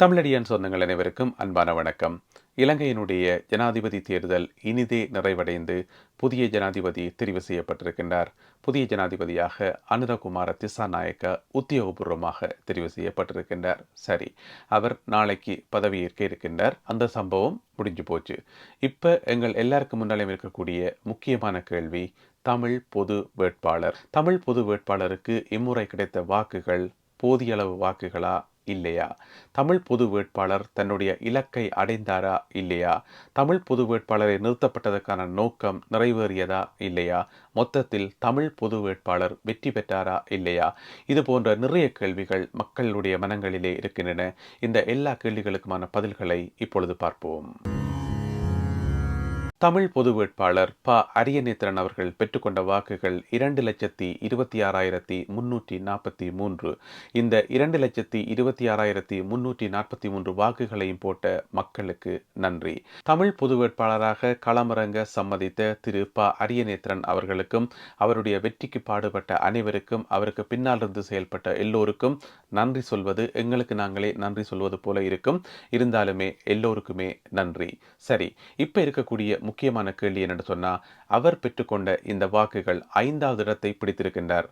தமிழடியான் சொந்தங்கள் அனைவருக்கும் அன்பான வணக்கம். இலங்கையினுடைய ஜனாதிபதி தேர்தல் இனிதே நிறைவடைந்து புதிய ஜனாதிபதி தெரிவு செய்யப்பட்டிருக்கின்றார். புதிய ஜனாதிபதியாக அனுரகுமார திசாநாயக்க உத்தியோகபூர்வமாக தெரிவு செய்யப்பட்டிருக்கின்றார். சரி அவர் நாளைக்கு பதவியேற்க இருக்கின்றார். அந்த சம்பவம் முடிஞ்சு போச்சு. இப்போ எங்கள் எல்லாருக்கும் முன்னாலே இருக்கக்கூடிய முக்கியமான கேள்வி தமிழ் பொது வேட்பாளர். தமிழ் பொது வேட்பாளருக்கு இம்முறை கிடைத்த வாக்குகள் போதிய அளவு வாக்குகளா இல்லையா? தமிழ் பொது வேட்பாளர் தன்னுடைய இலக்கை அடைந்தாரா இல்லையா? தமிழ் பொது வேட்பாளரை நிறுத்தப்பட்டதற்கான நோக்கம் நிறைவேறியதா இல்லையா? மொத்தத்தில் தமிழ் பொது வேட்பாளர் வெற்றி பெற்றாரா இல்லையா? இது போன்ற நிறைய கேள்விகள் மக்களுடைய மனங்களிலே இருக்கின்றன. இந்த எல்லா கேள்விகளுக்குமான பதில்களை இப்பொழுது பார்ப்போம். தமிழ் பொது வேட்பாளர் ப. அரியநேத்திரன் அவர்கள் பெற்றுக்கொண்ட வாக்குகள் இரண்டு லட்சத்தி இருபத்தி ஆறாயிரத்தி முன்னூற்றி நாற்பத்தி மூன்று. இந்த இரண்டு லட்சத்தி இருபத்தி ஆறாயிரத்தி முன்னூற்றி நாற்பத்தி மூன்று வாக்குகளையும் போட்ட மக்களுக்கு நன்றி. தமிழ் பொது வேட்பாளராக களமிறங்க சம்மதித்த திரு. ப. அரியநேத்திரன் அவர்களுக்கும் அவருடைய வெற்றிக்கு பாடுபட்ட அனைவருக்கும் அவருக்கு பின்னால் இருந்து செயல்பட்ட எல்லோருக்கும் நன்றி சொல்வது எங்களுக்கு நாங்களே நன்றி சொல்வது போல இருக்கும். இருந்தாலுமே எல்லோருக்குமே நன்றி. சரி இப்போ இருக்கக்கூடிய முக்கியமான கேள்வி என்னென்னு சொன்னால் அவர் பெற்றுக்கொண்ட இந்த வாக்குகள் ஐந்தாவது இடத்தை பிடித்திருக்கின்றார்.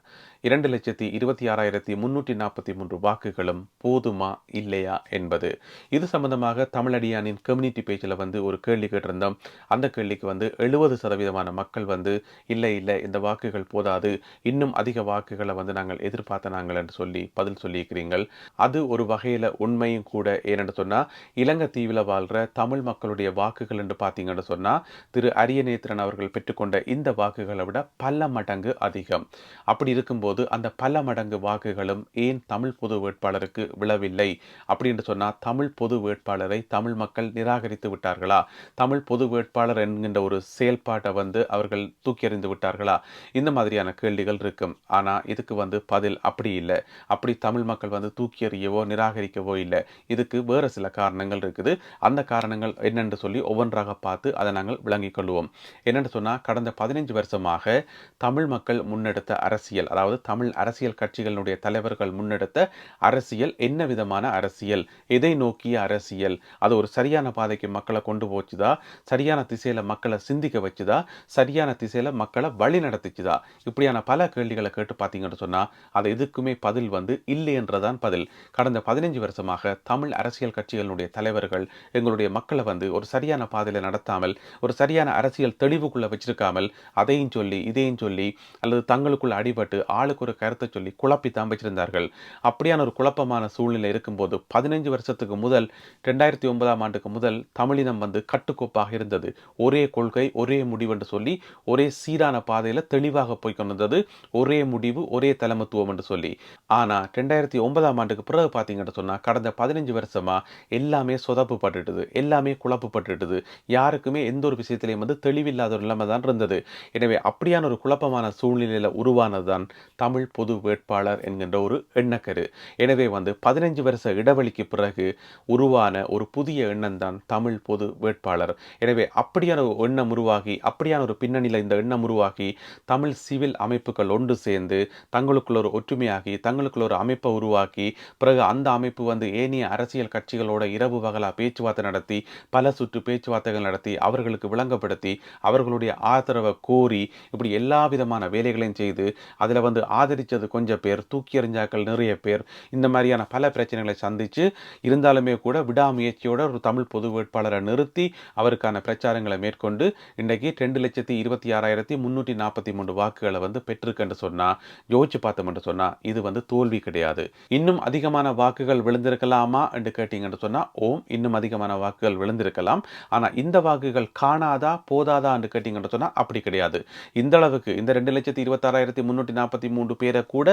இரண்டு லட்சத்தி இருபத்தி ஆறாயிரத்தி முன்னூற்றி நாற்பத்தி மூன்று வாக்குகளும் போதுமா இல்லையா என்பது. இது சம்பந்தமாக தமிழடியானின் கம்யூனிட்டி பேஜில் வந்து ஒரு கேள்வி கேட்டிருந்தோம். அந்த கேள்விக்கு வந்து எழுபது சதவீதமான மக்கள் வந்து இல்லை இல்லை இந்த வாக்குகள் போதாது. இன்னும் அதிக வாக்குகளை வந்து நாங்கள் எதிர்பார்த்த நாங்கள் என்று சொல்லி பதில் சொல்லியிருக்கிறீர்கள். அது ஒரு வகையில் உண்மையும் கூட. ஏனென்று சொன்னால் இலங்கை தீவில் வாழ்கிற தமிழ் மக்களுடைய வாக்குகள் என்று பார்த்தீங்கன்னு சொன்னால் திரு அரியநேத்திரன் அவர்கள் பெற்றுக்கொண்ட இந்த வாக்குகளை விட பல மடங்கு அதிகம். அப்படி இருக்கும்போது அந்த பல மடங்கு வாக்குகளும் ஏன் தமிழ் பொது வேட்பாளருக்கு விழவில்லை அப்படின்னு சொன்னால் தமிழ் பொது வேட்பாளரை தமிழ் மக்கள் நிராகரித்து விட்டார்களா? தமிழ் பொது வேட்பாளர் என்கின்ற ஒரு செயல்பாட்டை வந்து அவர்கள் தூக்கி எறிந்து விட்டார்களா? இந்த மாதிரியான கேள்விகள் இருக்கும். ஆனால் இதுக்கு வந்து பதில் அப்படி இல்லை. அப்படி தமிழ் மக்கள் வந்து தூக்கி எறியவோ நிராகரிக்கவோ இல்லை. இதுக்கு வேறு சில காரணங்கள் இருக்குது. அந்த காரணங்கள் என்னென்று சொல்லி ஒவ்வொன்றாக பார்த்து அதை நாங்கள் விளங்கிக் கொள்வோம். என்னென்னு சொன்னால் கடந்த பதினைஞ்சு வருஷமாக தமிழ் மக்கள் முன்னெடுத்த அரசியல் அதாவது தமிழ் அரசியல் கட்சிகளுடைய தலைவர்கள் முன்னெடுத்த அரசியல் என்ன விதமான அரசியல்? எதை நோக்கிய அரசியல்? அது ஒரு சரியான பாதைக்கு மக்களை கொண்டு போச்சுதா? சரியான திசையில் மக்களை சிந்திக்க வச்சுதா? சரியான திசையில் மக்களை வழி நடத்திச்சுதா? இப்படியான பல கேள்விகளை கேட்டு பார்த்தீங்கன்னு சொன்னால் அது எதுக்குமே பதில் வந்து இல்லை என்றதான் பதில். கடந்த பதினைஞ்சு வருஷமாக தமிழ் அரசியல் கட்சிகளுடைய தலைவர்கள் எங்களுடைய மக்களை வந்து ஒரு சரியான பாதையில் நடத்தாமல் ஒரு சரியான அரசியல் தெளிவுக்குள்ள வச்சிருக்காமல் அதையும் சொல்லி இதையும் சொல்லி அல்லது தங்களுக்குள்ள அடிபட்டு ஆளுக்கு ஒரு கருத்தை சொல்லி குழப்பித்தான் வச்சிருந்தார்கள் அப்படியான ஒரு குழப்பமான சூழ்நிலை இருக்கும்போது பதினைஞ்சு வருஷத்துக்கு முதல் ரெண்டாயிரத்தி ஒன்பதாம் ஆண்டுக்கு முதல் தமிழினம் வந்து கட்டுக்கோப்பாக இருந்தது. ஒரே கொள்கை ஒரே முடிவு என்று சொல்லி ஒரே சீரான பாதையில் தெளிவாக போய் கொண்டிருந்தது. ஒரே முடிவு ஒரே தலைமத்துவம் என்று சொல்லி. ஆனால் ரெண்டாயிரத்தி ஒன்பதாம் ஆண்டுக்கு பிறகு பார்த்தீங்கன்னு சொன்னால் கடந்த பதினஞ்சு வருஷமா எல்லாமே சொதப்பு பட்டுட்டுது. எல்லாமே குழப்பு பட்டுட்டுது. யாருக்குமே எந்த ஒரு விஷயத்திலையும் வந்து தெளிவில்லாத ஒரு நிலைமை தான் இருந்தது. எனவே அப்படியான ஒரு குழப்பமான சூழ்நிலையில் உருவானது தான் தமிழ் பொது வேட்பாளர் என்கின்ற ஒரு எண்ணக்கரு. எனவே வந்து பதினைஞ்சு வருஷ இடைவெளிக்கு பிறகு உருவான ஒரு புதிய எண்ணம் தான் தமிழ் பொது வேட்பாளர். எனவே அப்படியான ஒரு எண்ணம் உருவாகி அப்படியான ஒரு பின்னணியில் இந்த எண்ணம் உருவாகி தமிழ் சிவில் அமைப்புகள் ஒன்று சேர்ந்து தங்களுக்குள்ள ஒரு ஒற்றுமையாகி தங்களுக்குள்ள ஒரு அமைப்பை உருவாக்கி பிறகு அந்த அமைப்பு வந்து ஏனைய அரசியல் கட்சிகளோட இரவு பகலா பேச்சுவார்த்தை நடத்தி பல சுற்று பேச்சுவார்த்தைகள் நடத்தி அவர்களுக்கு விளங்கப்படுத்தி அவர்களுடைய ஆதரவை கோரி இப்படி எல்லா விதமான வேலைகளையும் செய்து அதில் வந்து ஆதரித்தது கொஞ்சம் பேர் தூக்கி எறிஞ்சாக்கள் நிறைய பேர் இந்த மாதிரியான பல பிரச்சனைகளை சந்தித்து இருந்தாலுமே கூட விடாமுயற்சியோட ஒரு தமிழ் பொது வேட்பாளரை நிறுத்தி அவருக்கான பிரச்சாரங்களை மேற்கொண்டு இன்றைக்கு ரெண்டு லட்சத்தி இருபத்தி ஆறாயிரத்தி முன்னூற்றி நாற்பத்தி மூன்று வாக்குகளை வந்து பெற்றிருக்குன்னு சொன்னால் யோசிச்சு பார்த்தோம் என்று சொன்னால் இது வந்து தோல்வி கிடையாது. இன்னும் அதிகமான வாக்குகள் விழுந்திருக்கலாமா என்று கேட்டீங்கன்னு சொன்னால் ஓம் இன்னும் அதிகமான வாக்குகள் விழுந்திருக்கலாம். ஆனால் இந்த வாக்குகள் காணாதா போதாதா என்று கேட்டீங்கன்னு சொன்னால் அப்படி கிடையாது. இந்த அளவுக்கு இந்த ரெண்டு லட்சத்தி இருபத்தாறாயிரத்தி முன்னூற்றி நாற்பத்தி மூன்று பேரை கூட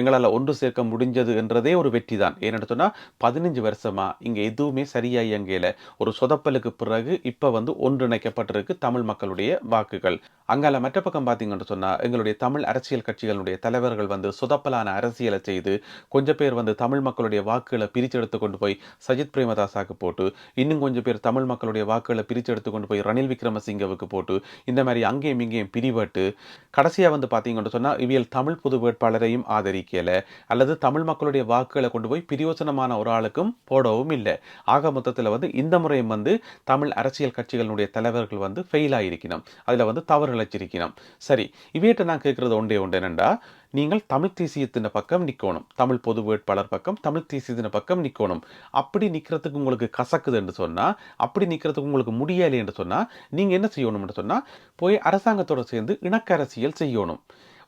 எங்களால் ஒன்று சேர்க்க முடிஞ்சது என்றதே ஒரு வெற்றி தான் ஏன்னு சொன்னால் பதினஞ்சு வருஷமா இங்கே எதுவுமே சரியாக இயங்கல. ஒரு சொதப்பலுக்கு பிறகு இப்போ வந்து ஒன்றிணைக்கப்பட்டிருக்கு தமிழ் மக்களுடைய வாக்குகள். அங்கால மற்ற பக்கம் பார்த்தீங்கன்னு சொன்னால் எங்களுடைய தமிழ் அரசியல் கட்சிகளுடைய தலைவர்கள் வந்து சொதப்பலான அரசியலை செய்து கொஞ்சம் பேர் வந்து தமிழ் மக்களுடைய வாக்குகளை பிரிச்செடுத்து கொண்டு போய் சஜித் பிரேமதாசாக்கு போட்டு இன்னும் கொஞ்சம் பேர் தமிழ் மக்களுடைய வாக்குகளை பிரிச்செடுத்து கொண்டு போய் ரணில் விக்ரமசிங்கவுக்கு போட்டு இந்த மாதிரி அங்கேயும் இங்கேயும் பிரிவட்டு. கடைசியாக வந்து பார்த்தீங்கன்னு சொன்னால் இவியல் தமிழ் பொது வேட்பாளரையும் ஆதரிக்கல. அல்லது தமிழ் மக்களுடைய வாக்குகளை கொண்டு போய் பிரியோசனமான ஒரு ஆளுக்கும் போடவும் இல்லை. ஆக மொத்தத்தில் வந்து இந்த முறையும் வந்து தமிழ் அரசியல் கட்சிகளுடைய தலைவர்கள் வந்து ஃபெயில் ஆகியிருக்கணும் அதில் வந்து தவறு இழைச்சிருக்கணும். சரி இவையிட்ட நான் கேட்குறது ஒன்றே ஒன்று என்னென்னா நீங்கள் தமிழ் தேசியத்தின் பக்கம் நிற்கணும் தமிழ் பொது வேட்பாளர் பக்கம் தமிழ் தேசியத்தின் பக்கம் நிற்கணும் அப்படி நிற்கிறதுக்கு உங்களுக்கு கசக்குது என்று சொன்னால் அப்படி நிற்கிறதுக்கு உங்களுக்கு முடியலை என்று சொன்னால் நீங்கள் என்ன செய்யணும்னு சொன்னால் போய் அரசாங்கத்தோடு சேர்ந்து இணக்க அரசியல் செய்யணும்.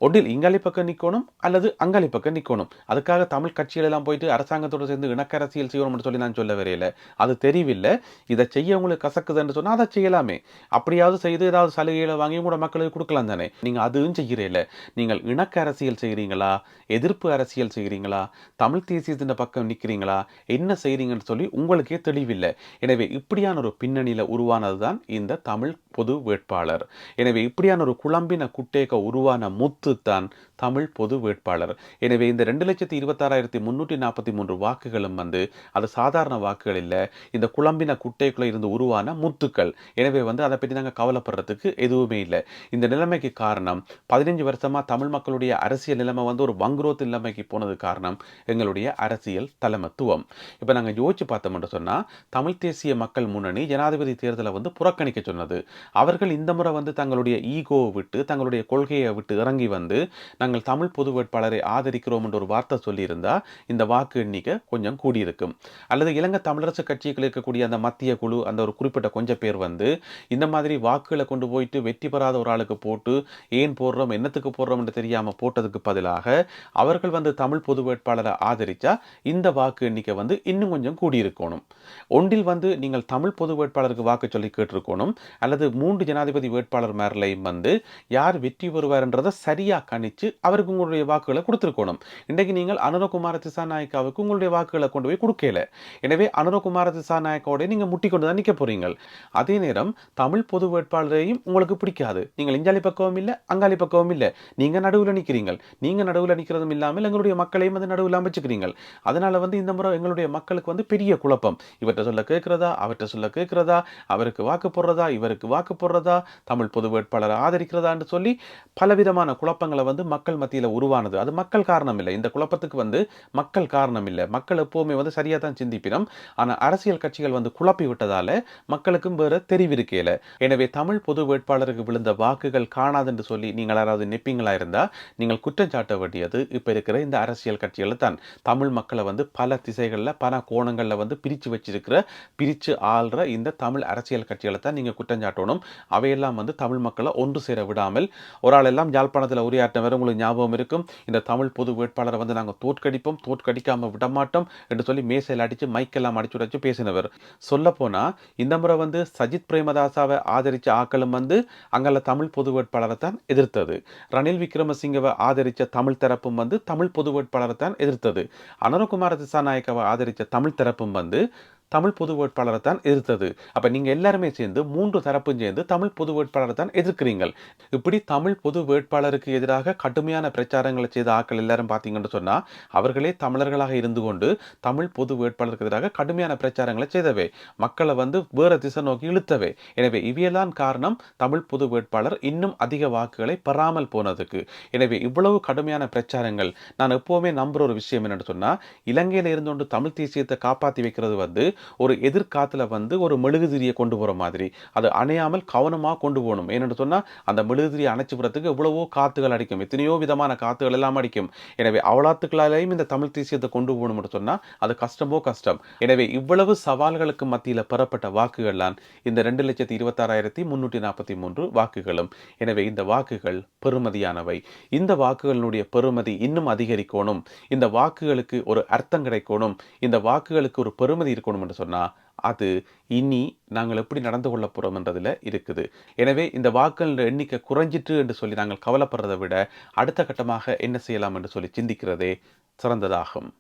ஒன்றில் இங்காலி பக்கம் நிற்கணும் அல்லது அங்காளி பக்கம் நிற்கணும் அதுக்காக தமிழ் கட்சிகள் எல்லாம் போயிட்டு அரசாங்கத்தோடு சேர்ந்து இணக்க அரசியல் செய்யணும்னு சொல்லி நான் சொல்ல வரையில. அது தெரியவில்லை இதை செய்ய உங்களுக்கு கசக்குதுன்னு சொன்னால் அதை செய்யலாமே. அப்படியாவது செய்து ஏதாவது சலுகைகளை வாங்கி கூட மக்களுக்கு கொடுக்கலாம் தானே. நீங்கள் அதுவும் செய்கிறீல்ல நீங்கள் இணக்க அரசியல் செய்கிறீங்களா? எதிர்ப்பு அரசியல் செய்கிறீங்களா? தமிழ் தேசியத்தின் பக்கம் நிற்கிறீங்களா என்ன செய்கிறீங்கன்னு சொல்லி உங்களுக்கே தெளிவில்லை. எனவே இப்படியான ஒரு பின்னணியில் உருவானது தான் இந்த தமிழ் பொது வேட்பாளர். எனவே இப்படியான ஒரு குழம்பின குட்டேக்க உருவான முத்து தான் தமிழ் பொது வேட்பாளர். எனவே இந்த ரெண்டு லட்சத்தி இருபத்தாறாயிரத்தி முன்னூற்றி நாற்பத்தி மூன்று வாக்குகளும் வந்து அது சாதாரண வாக்குகள் இல்லை. இந்த குழம்பின குட்டைக்குள்ள இருந்து உருவான முத்துக்கள். எனவே வந்து அதை பற்றி நாங்கள் கவலைப்படுறதுக்கு எதுவுமே இல்லை. இந்த நிலைமைக்கு காரணம் பதினஞ்சு வருஷமாக தமிழ் மக்களுடைய அரசியல் நிலைமை வந்து ஒரு வங்குரோத்து நிலைமைக்கு போனது காரணம் எங்களுடைய அரசியல் தலைமத்துவம். இப்போ நாங்கள் யோசிச்சு பார்த்தோம்னு சொன்னால் தமிழ் தேசிய மக்கள் முன்னணி ஜனாதிபதி தேர்தலை வந்து புறக்கணிக்க சொன்னது. அவர்கள் இந்த முறை வந்து தங்களுடைய ஈகோவை விட்டு தங்களுடைய கொள்கையை விட்டு இறங்கி வந்து நாங்கள் தமிழ் பொது வேட்பாளரை ஆதரிக்கிறோம் என்ற ஒரு வார்த்தை சொல்லியிருந்தால் இந்த வாக்கு எண்ணிக்கை கொஞ்சம் கூடியிருக்கும். அல்லது இலங்கை தமிழரசு கட்சிகள் இருக்கக்கூடிய அந்த மத்திய குழு அந்த ஒரு குறிப்பிட்ட கொஞ்சம் பேர் வந்து இந்த மாதிரி வாக்குகளை கொண்டு போயிட்டு வெற்றி பெறாத ஒரு ஆளுக்கு போட்டு ஏன் போடுறோம் என்னத்துக்கு போடுறோம் என்று தெரியாமல் போட்டதுக்கு பதிலாக அவர்கள் வந்து தமிழ் பொது வேட்பாளரை ஆதரித்தா இந்த வாக்கு எண்ணிக்கை வந்து இன்னும் கொஞ்சம் கூடியிருக்கணும். ஒன்றில் வந்து நீங்கள் தமிழ் பொது வேட்பாளருக்கு வாக்கு சொல்லி கேட்டிருக்கணும். அல்லது மூன்று ஜனாதிபதி வேட்பாளர் மேரலையும் வந்து யார் வெற்றி பெறுவார்ன்றதை சரியாக கணிச்சு அவருக்கு உங்களுடைய வாக்குகளை கொடுத்துருக்கணும். இன்றைக்கு நீங்கள் அனுரகுமார திசாநாயக்காவுக்கு உங்களுடைய வாக்குகளை கொண்டு போய் கொடுக்கல. எனவே அனுரகுமார திசாநாயக்காவோட நீங்கள் முட்டி கொண்டு தான் நிற்க போகிறீங்க அதே நேரம் தமிழ் பொது வேட்பாளரையும் உங்களுக்கு பிடிக்காது. நீங்கள் இஞ்சாலி பக்கமும் இல்லை அங்காளி பக்கமும் இல்லை. நீங்கள் நடுவில் நிற்கிறீங்க நீங்கள் நடுவில் நிற்கிறதும் இல்லாமல் எங்களுடைய மக்களையும் வந்து நடுவில் அமைச்சுக்கிறீங்க அதனால் வந்து இந்த முறை எங்களுடைய மக்களுக்கு வந்து பெரிய குழப்பம். இவற்றை சொல்ல கேட்கிறதா? அவற்றை சொல்ல கேட்கிறதா? அவருக்கு வாக்கு போடுறதா? இவருக்கு வாக்கு போடுறதா? தமிழ் பொது வேட்பாளரை ஆதரிக்கிறதான்னு சொல்லி பலவிதமான குழப்பம் குழப்பங்களை வந்து மக்கள் மத்தியில் உருவானது. அது மக்கள் காரணம் இல்லை இந்த குழப்பத்துக்கு வந்து மக்கள் காரணம் இல்லை மக்கள் எப்போவுமே வந்து சரியாக தான் சிந்திப்பினோம். ஆனால் அரசியல் கட்சிகள் வந்து குழப்பி விட்டதால் மக்களுக்கும் வேறு தெரிவிருக்கையில் எனவே தமிழ் பொது வேட்பாளருக்கு விழுந்த வாக்குகள் காணாதுன்னு சொல்லி நீங்கள் யாராவது நிப்பீங்களா இருந்தால் நீங்கள் குற்றம் சாட்ட வேண்டியது இப்போ இருக்கிற இந்த அரசியல் கட்சிகளை தான். தமிழ் மக்களை வந்து பல திசைகளில் பல கோணங்களில் வந்து பிரித்து வச்சிருக்கிற பிரித்து ஆள்ற இந்த தமிழ் அரசியல் கட்சிகளை தான் நீங்கள் குற்றம் சாட்டணும். அவையெல்லாம் வந்து தமிழ் மக்களை ஒன்று சேர விடாமல் ஒரு ஆள் எல்லாம் யாழ்ப்பாணத்தில் உரையாற்றினவர் உங்களுக்கு ஞாபகம் இருக்கும். இந்த தமிழ் பொது வேட்பாளரை வந்து நாங்கள் தோற்கடிப்போம். தோற்கடிக்காமல் விடமாட்டோம் என்று சொல்லி மேசையில் அடித்து மைக்கெல்லாம் அடிச்சு உடைச்சு பேசினவர். சொல்லப்போனால் இந்த முறை வந்து சஜித் பிரேமதாசாவை ஆதரித்த ஆக்களும் வந்து அங்கல்ல தமிழ் பொது வேட்பாளரை தான் எதிர்த்தது. ரணில் விக்ரமசிங்கவை ஆதரித்த தமிழ் தரப்பும் வந்து தமிழ் பொது வேட்பாளரை தான் எதிர்த்தது. அனுரகுமார திசாநாயக்கவை ஆதரித்த தமிழ் தரப்பும் வந்து தமிழ் பொது வேட்பாளரை தான் எதிர்த்தது. அப்போ நீங்கள் எல்லாருமே சேர்ந்து மூன்று தரப்பும் சேர்ந்து தமிழ் பொது வேட்பாளரை தான் எதிர்க்கிறீங்கள். இப்படி தமிழ் பொது வேட்பாளருக்கு எதிராக கடுமையான பிரச்சாரங்களை செய்த ஆட்கள் எல்லாரும் பார்த்தீங்கன்னு சொன்னால் அவர்களே தமிழர்களாக இருந்து கொண்டு தமிழ் பொது வேட்பாளருக்கு எதிராக கடுமையான பிரச்சாரங்களை செய்தவை. மக்களை வந்து வேறு திசை நோக்கி இழுத்தவை. எனவே இவையெல்லாம் காரணம் தமிழ் பொது வேட்பாளர் இன்னும் அதிக வாக்குகளை பெறாமல் போனதுக்கு. எனவே இவ்வளவு கடுமையான பிரச்சாரங்கள் நான் எப்போவுமே நம்புற ஒரு விஷயம் என்னென்னு சொன்னால் இலங்கையில் இருந்து கொண்டு தமிழ் தேசியத்தை காப்பாற்றி வைக்கிறது வந்து ஒரு எதிர்காத்துல வந்து ஒரு மெழுகுதிரியை கொண்டு போகிற மாதிரி. அது அணையாமல் கவனமாக கொண்டு போகணும். ஏன்னு சொன்னால் அந்த மெழுகுதிரியை அணைச்சு விடுறதுக்கு எவ்வளவோ காத்துகள் அடிக்கும். எத்தனையோ விதமான காத்துகள் எல்லாம் அடிக்கும். எனவே அவலாத்துக்களாலேயும் இந்த தமிழ் தேசியத்தை கொண்டு போகணும்னு சொன்னால் அது கஷ்டமோ கஷ்டம். எனவே இவ்வளவு சவால்களுக்கு மத்தியில் பெறப்பட்ட வாக்குகள் தான் இந்த ரெண்டு லட்சத்தி இருபத்தாறாயிரத்தி முன்னூற்றி நாற்பத்தி மூன்று வாக்குகளும். எனவே இந்த வாக்குகள் பெறுமதியானவை. இந்த வாக்குகளினுடைய பெறுமதி இன்னும் அதிகரிக்கணும். இந்த வாக்குகளுக்கு ஒரு அர்த்தம் கிடைக்கணும். இந்த வாக்குகளுக்கு ஒரு பெறுமதி இருக்கணும் என்று சொன்னா அது இனி நாங்கள் எப்படி நடந்து கொள்ள போகிறோம்ன்றதில் இருக்குது. எனவே இந்த வாக்குகள் எண்ணிக்கை குறைஞ்சிட்டு என்று சொல்லி நாங்கள் கவலைப்படுறதை விட அடுத்த கட்டமாக என்ன செய்யலாம் என்று சொல்லி சிந்திக்கிறதே சிறந்ததாகும்.